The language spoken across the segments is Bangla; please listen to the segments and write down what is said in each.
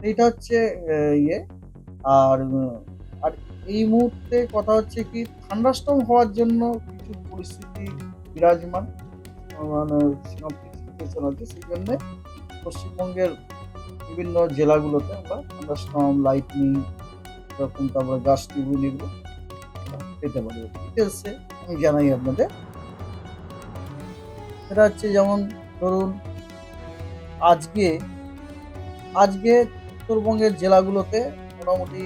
এইটা হচ্ছে ইয়ে। আর আর এই মুহূর্তে কথা হচ্ছে কি থান্ডারস্টর্ম হওয়ার জন্য কিছু পরিস্থিতি বিরাজমান। মানে সিচুয়েশন আছে সেই জন্য পশ্চিমবঙ্গের বিভিন্ন জেলাগুলোতে আমরা থান্ডারস্টর্ম লাইটনিং এরকম তারপরে গাছ টিউবিল এগুলো পেতে পারি। ডিটেলসে আমি জানাই আপনাদের। সেটা হচ্ছে যেমন ধরুন, আজকে আজকে উত্তরবঙ্গের জেলাগুলোতে মোটামুটি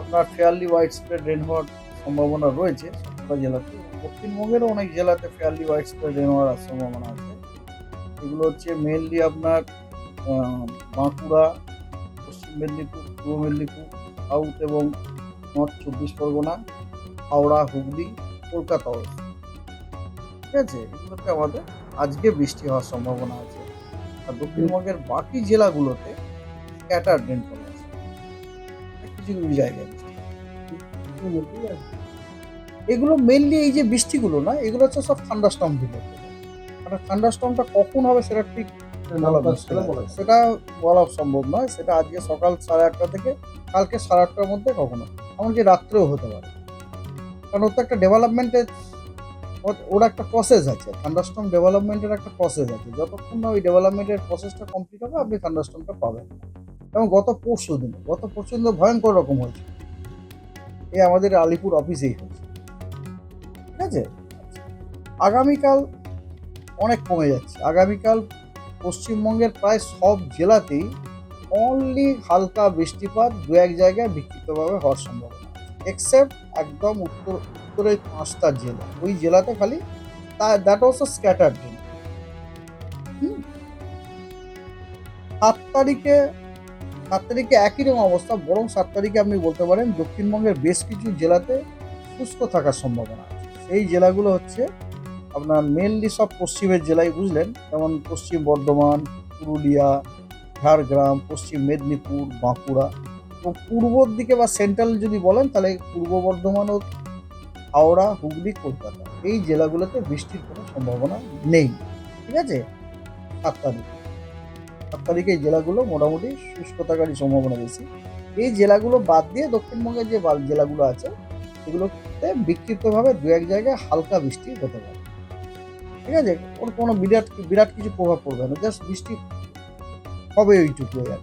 আপনার ফেয়ারলি ওয়াইড স্প্রেড রেন হওয়ার সম্ভাবনা রয়েছে সবকটা জেলাতে। দক্ষিণবঙ্গেরও অনেক জেলাতে ফেয়ারলি ওয়াইড স্প্রেড রেন হওয়ার সম্ভাবনা আছে। এগুলো হচ্ছে মেনলি আপনার বাঁকুড়া, পশ্চিম মেদিনীপুর, পূর্ব মেদিনীপুর সাউথ এবং নর্থ চব্বিশ পরগনা, হাওড়া, হুগলি কলকাতাও ঠিক আছে? এগুলোতে আমাদের আজকে বৃষ্টি হওয়ার সম্ভাবনা আছে। আর দক্ষিণবঙ্গের বাকি জেলাগুলোতে আছে জায়গায়। এগুলো মেনলি এই যে বৃষ্টিগুলো না এগুলো হচ্ছে সব থান্ডারস্টর্ম দিলে আর থান্ডারস্টর্মটা কখন হবে সেটা ঠিক। সেটা বলা সম্ভব নয়। সেটা আজকে সকাল সাড়ে আটটা থেকে কালকে সাড়ে আটটার মধ্যে কখনো এমনকি রাত্রেও হতে পারে। কারণ ওর তো একটা ডেভেলপমেন্টের ওর একটা প্রসেস আছে। থান্ডারস্টর্ম ডেভেলপমেন্টের একটা প্রসেস আছে। যতক্ষণ না ওই ডেভেলপমেন্টের প্রসেসটা কমপ্লিট হবে আপনি থান্ডারস্টর্মটা পাবেন। এবং গত পরশু দিন, গত পরশু দিন ভয়ঙ্কর রকম হয়েছে। এই আমাদের আলিপুর অফিসেই হয়েছে। ঠিক আছে? আগামীকাল অনেক কমে যাচ্ছে। আগামীকাল পশ্চিমবঙ্গের প্রায় সব জেলাতেই অনলি হালকা বৃষ্টিপাত দু এক জায়গায় বিক্ষিপ্তভাবে হওয়ার সম্ভাবনা এক্সেপ্ট একদম উত্তর, উত্তরের পাঁচটা জেলা। ওই জেলাতে খালি দ্যাট অলসো স্ক্যাটার রেন সাত তারিখে সাত তারিখে একই রকম অবস্থা, বরং সাত তারিখে আপনি বলতে পারেন দক্ষিণবঙ্গের বেশ কিছু জেলাতে শুষ্ক থাকার সম্ভাবনা আছে। সেই জেলাগুলো হচ্ছে আপনার মেনলি সব পশ্চিমের জেলায়, বুঝলেন? যেমন পশ্চিম বর্ধমান, পুরুলিয়া, ঝাড়গ্রাম, পশ্চিম মেদিনীপুর, বাঁকুড়া। এবং পূর্বর দিকে বা সেন্ট্রাল যদি বলেন, তাহলে পূর্ব বর্ধমান ও হাওড়া, হুগলি, কলকাতা। এই জেলাগুলোতে বৃষ্টির কোনো সম্ভাবনা নেই। ঠিক আছে? সাত তারিখ সাত তারিখে এই জেলাগুলো মোটামুটি শুষ্ক থাকারই সম্ভাবনা বেশি। এই জেলাগুলো বাদ দিয়ে দক্ষিণবঙ্গের যে জেলাগুলো আছে সেগুলোতে বিক্ষিপ্তভাবে দু এক জায়গায় হালকা বৃষ্টি হতে পারে। ঠিক আছে? ওর কোনো বিরাট বিরাট কিছু প্রভাব পড়বে না, জাস্ট বৃষ্টি হবে ওইটুকু আর।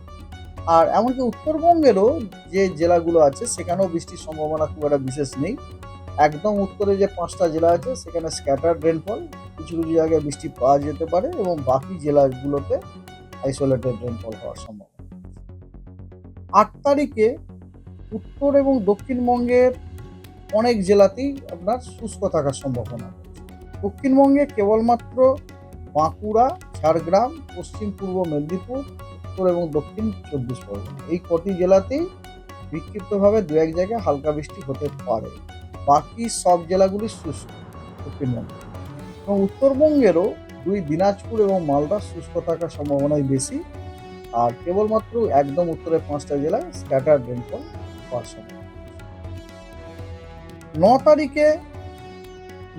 আর এমনকি উত্তরবঙ্গেরও যে জেলাগুলো আছে, সেখানেও বৃষ্টির সম্ভাবনা খুব একটা বিশেষ নেই। একদম উত্তরে যে পাঁচটা জেলা আছে, সেখানে স্ক্যাটার রেনফল কিছু কিছু জায়গায় বৃষ্টি পাওয়া যেতে পারে এবং বাকি জেলাগুলোতে আইসোলেটেড রেনফল হওয়ার সম্ভাবনা। আট তারিখে উত্তর এবং দক্ষিণবঙ্গের অনেক জেলাতেই আপনার শুষ্ক থাকার সম্ভাবনা দক্ষিণবঙ্গে কেবলমাত্র বাঁকুড়া, ঝাড়গ্রাম, পশ্চিম পূর্ব মেদিনীপুর, উত্তর এবং দক্ষিণ চব্বিশ পরগনা। এই কটি জেলাতেই বিক্ষিপ্তভাবে দু এক জায়গায় হালকা বৃষ্টি হতে পারে। বাকি সব জেলাগুলি শুষ্ক দক্ষিণবঙ্গে এবং উত্তরবঙ্গেরও দুই দিনাজপুর এবং মালদা শুষ্ক থাকার সম্ভাবনাই বেশি। আর কেবলমাত্র একদম উত্তরের পাঁচটা জেলায় স্ক্যাটার রেনফল হওয়ার ন তারিখে,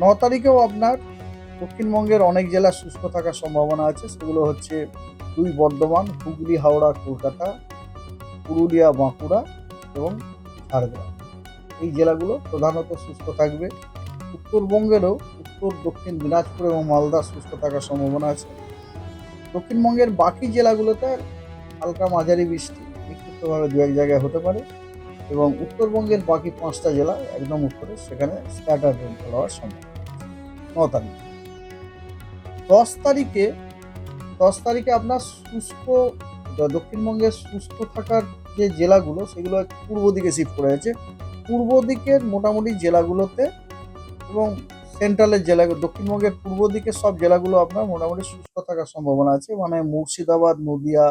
ন তারিখেও আপনার দক্ষিণবঙ্গের অনেক জেলা শুষ্ক থাকার সম্ভাবনা আছে। সেগুলো হচ্ছে দুই বর্ধমান, হুগলি, হাওড়া, কলকাতা, পুরুলিয়া, বাঁকুড়া এবং ঝাড়গ্রাম। এই জেলাগুলো প্রধানত সুস্থ থাকবে। উত্তরবঙ্গেরও উত্তর, দক্ষিণ দিনাজপুর এবং মালদা শুষ্ক থাকার সম্ভাবনা আছে। দক্ষিণবঙ্গের বাকি জেলাগুলোতে হালকা মাঝারি বৃষ্টি, বিক্ষিপ্তভাবে দু এক জায়গায় হতে পারে এবং উত্তরবঙ্গের বাকি পাঁচটা জেলা একদম উত্তরে, সেখানে স্ক্যাটার রেনফল হওয়ার সম্ভাবনা ন তারিখ। দশ তারিখে দশ তারিখে আপনার শুষ্ক দক্ষিণবঙ্গের শুষ্ক থাকার যে জেলাগুলো, সেগুলো পূর্ব দিকে শিফট করে আছে পূর্ব দিকের মোটামুটি জেলাগুলোতে এবং সেন্ট্রালের জেলাগুলো দক্ষিণবঙ্গের পূর্ব দিকে সব জেলাগুলো আপনার মোটামুটি শুষ্ক থাকার সম্ভাবনা আছে। মানে মুর্শিদাবাদ, নদিয়া,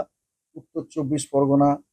উত্তর চব্বিশ পরগনা